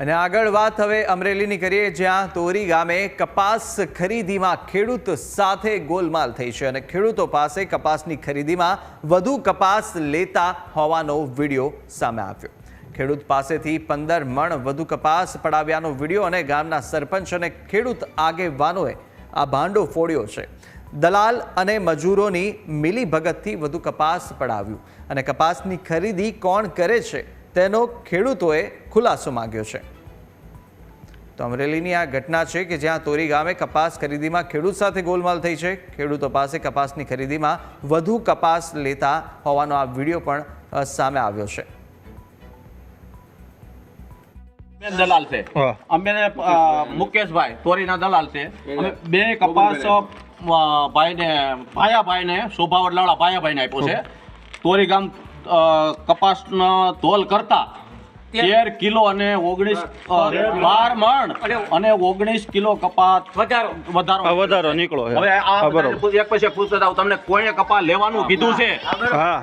અને આગળ વાત હવે અમરેલીની કરીએ, જ્યાં તોરી ગામે કપાસ ખરીદીમાં ખેડૂત સાથે ગોલમાલ થઈ છે અને ખેડૂતો પાસે કપાસની ખરીદીમાં વધુ કપાસ લેતા હોવાનો વીડિયો સામે આવ્યો. ખેડૂત પાસેથી પંદર મણ વધુ કપાસ પડાવ્યાનો વીડિયો અને ગામના સરપંચ અને ખેડૂત આગેવાનોએ આ ભાંડો ફોડ્યો છે. દલાલ અને મજૂરોની મિલીભગતથી વધુ કપાસ પડાવ્યું. અને કપાસની ખરીદી કોણ કરે છે? તેનો ખેડૂતોએ ખુલાસો માંગ્યો છે. તો અમરેલીની આ ઘટના છે કે જ્યાં તોરી ગામે કપાસ ખરીદીમાં ખેડૂત સાથે ગોલમાલ થઈ છે. ખેડૂતો પાસે કપાસની ખરીદીમાં વધુ કપાસ લેતા હોવાનો આ વીડિયો પણ સામે આવ્યો છે. દલાલ છે. અમે મુકેશભાઈ તોરીના દલાલ છે. અમે બે કપાસ ભાઈને ભાયાભાઈને શોભાવડલાવાળા ભાયાભાઈને આપ્યો છે. તોરી ગામ કપાસનો તોલ કરતા તેર કિલો અને ઓગણીસ બાર મણ અને ઓગણીસ કિલો કપાસ વધારો. વધારો. નીકળો હવે એક પછી પૂછતા જાવ તમને કોણે કપા લેવાનું કીધું છે? હા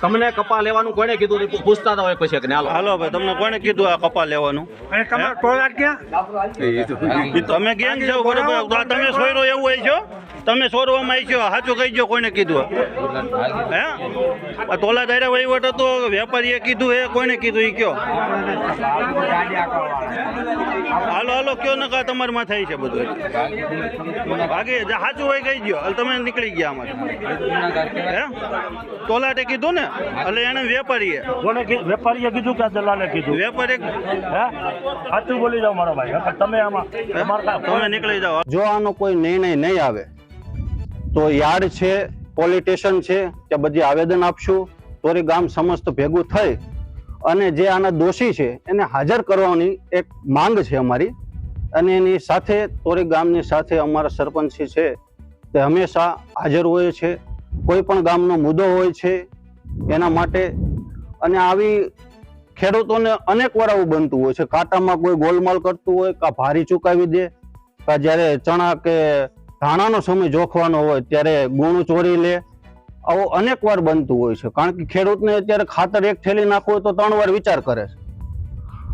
તમને કપા લેવાનું કોણે કીધું પૂછતા હતા એક પછી એક હાલો. હાલો ભાઈ તમને કોણે કીધું આ કપા લેવાનું? તમે ગેંગ છો તમે સોયરો એવું હોય છો? તમે સોરવામાં આવી છો સાચું કહી દો કોઈને કીધું હે? આ તોલા દાયરા વહીવટ હતો વેપારીએ કીધું એ કોઈને કીધું એ કયો? હાલો હાલો કયો નકા તમારે માં થાય છે બધું બાકી સાચું હોય કહી દો હાલ તમે નીકળી ગયા અમારે હે? તોલાટે કીધું ને? એટલે એને વેપારીએ. વેપારીએ કીધું કે દલાલે કીધું? વેપારી હે? સાચું બોલી જાઓ મારો ભાઈ. તમે આમાં તમે નીકળી જાઓ. જો આનો કોઈ નિર્ણય નહીં આવે તો યાર્ડ છે પોલિટિશિયન છે કે બધી આવેદન આપશું, તોરી ગામ સમસ્ત ભેગું થઈ અને જે આના દોષી છે, એને હાજર કરવાની એક માંગ છે અમારી. અને એની સાથે તોરી ગામની સાથે અમારા સરપંચી છે તે હંમેશા હાજર હોય છે. કોઈ પણ ગામનો મુદ્દો હોય છે એના માટે. અને આવી ખેડૂતોને અનેક વાર આવું બનતું હોય છે. કાંટામાં કોઈ ગોલમાલ કરતું હોય કાં ભારી ચુકાવી દે, કાં જ્યારે ચણા કે ધાણાનો સમય જોખવાનો હોય ત્યારે ગુણ ચોરી લે. આવું અનેક વાર બનતું હોય છે. કારણ કે ખેડૂતને અત્યારે ખાતર એક થેલી નાખવું હોય તો ત્રણ વાર વિચાર કરે છે.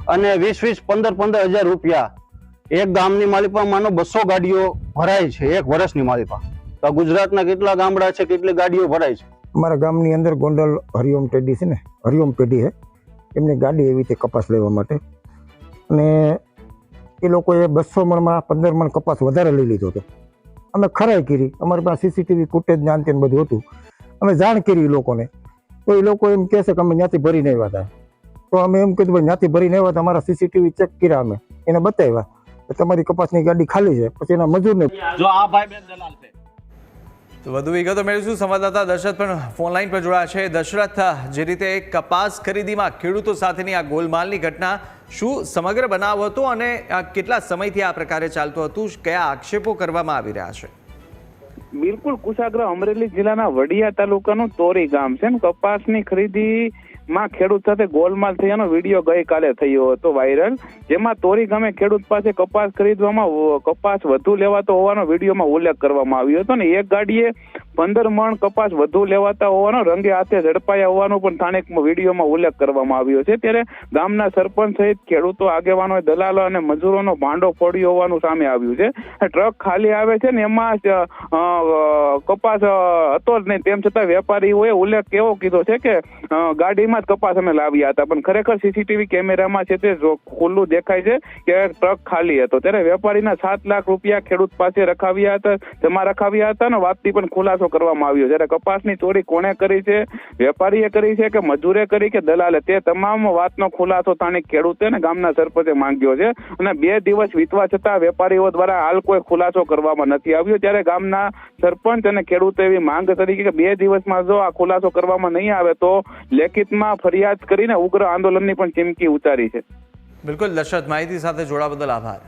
અને વીસ વીસ પંદર પંદર હજાર રૂપિયા એક ગામની માલિપા માનો બસો ગાડીઓ ભરાય છે એક વર્ષની માલિપા તો ગુજરાતના કેટલા ગામડા છે, કેટલી ગાડીઓ ભરાય છે? અમારા ગામની અંદર ગોંડલ હરિઓમ પેઢી છે ને, હરિઓમ પેઢી છે. એમની ગાડી એવી રીતે કપાસ લેવા માટે. અને એ લોકોએ બસો મણમાં પંદર મણ કપાસ વધારે લઈ લીધો હતો. અમે ખરાઈ કરી. અમારી પાસે સીસીટીવી ફૂટેજ ને આંતે બધું હતું. અમે જાણ કરી લોકોને. તો એ લોકો એમ કહેશે કે અમે ત્યાંથી ભરીને આવ્યા હતા. તો અમે એમ કીધું, ભાઈ ત્યાંથી ભરીને આવ્યા હતા, અમારા સીસીટીવી ચેક કર્યા અમે. એને બતાવ્યા. તમારી કપાસની ગાડી ખાલી છે. પછી એના મજૂરને જો આ ભાઈ બેન દલાલ છે. તો વધુ વિગતો મેળવીશું. સંવાદદાતા દશરથ પણ ફોનલાઈન પર જોડાયા છે. દશરથ, જે રીતે કપાસ ખરીદીમાં ખેડૂતો સાથેની આ ગોલમાલની ઘટના શું સમગ્ર બનાવ હતો અને કેટલા સમયથી આ પ્રકારે ચાલતું હતું? કયા આક્ષેપો કરવામાં આવી રહ્યા છે? બિલકુલ. કુશાગ્ર અમરેલી જિલ્લાના વડિયા તાલુકાનું તોરી ગામ છે કપાસની ખરીદી માં ખેડૂત સાથે ગોલમાલ થયાનો વીડિયો ગઈકાલે થયો હતો વાયરલ. જેમાં તોરી ગામે ખેડૂત પાસે કપાસ ખરીદવામાં કપાસ વધુ લેવાતો હોવાનો વિડીયોમાં ઉલ્લેખ કરવામાં આવ્યો હતો ને એક ગાડીએ પંદર મણ કપાસ વધુ લેવાતા હોવાનો રંગે હાથે ઝડપાયા હોવાનો પણ સ્થાનિક વિડીયોમાં ઉલ્લેખ કરવામાં આવ્યો છે. ત્યારે ગામના સરપંચ સહિત ખેડૂતો આગેવાનો દલાલો અને મજૂરોનો ભાંડો ફોડ્યો હોવાનું સામે આવ્યું છે. ટ્રક ખાલી આવે છે ને એમાં કપાસ હતો જ નહીં. તેમ છતાં વેપારીઓએ ઉલ્લેખ કેવો કીધો છે કે અ, જ કપાસ અમે લાવ્યા હતા, પણ ખરેખર સીસીટીવી કેમેરામાં છે તે ખુલ્લું દેખાય છે કે ટ્રક ખાલી હતો. ત્યારે વેપારીના સાત લાખ રૂપિયા ખેડૂત પાસે રખાવ્યા હતા, જમા રખાવ્યા હતા અને વાતથી પણ ખુલાસો કરવામાં આવ્યો. જ્યારે કપાસની ચોરી કોણે કરી છે? વેપારીએ કરી છે કે મજૂરે કરી કે દલાલે? તે તમામ વાતનો ખુલાસો સ્થાનિક ખેડૂતે અને ગામના સરપંચે માંગ્યો છે અને બે દિવસ વીતવા છતાં વેપારીઓ દ્વારા હાલ કોઈ ખુલાસો કરવામાં નથી આવ્યો. ત્યારે ગામના સરપંચ અને ખેડૂતો એવી માંગ તરીકે કે બે દિવસમાં જો આ ખુલાસો કરવામાં નહીં આવે તો લેખિતમાં ફરિયાદ કરીને ઉગ્ર આંદોલનની પણ ચીમકી ઉચ્ચારી છે. બિલકુલ દશરથ માહિતી સાથે જોડા બદલ આભાર.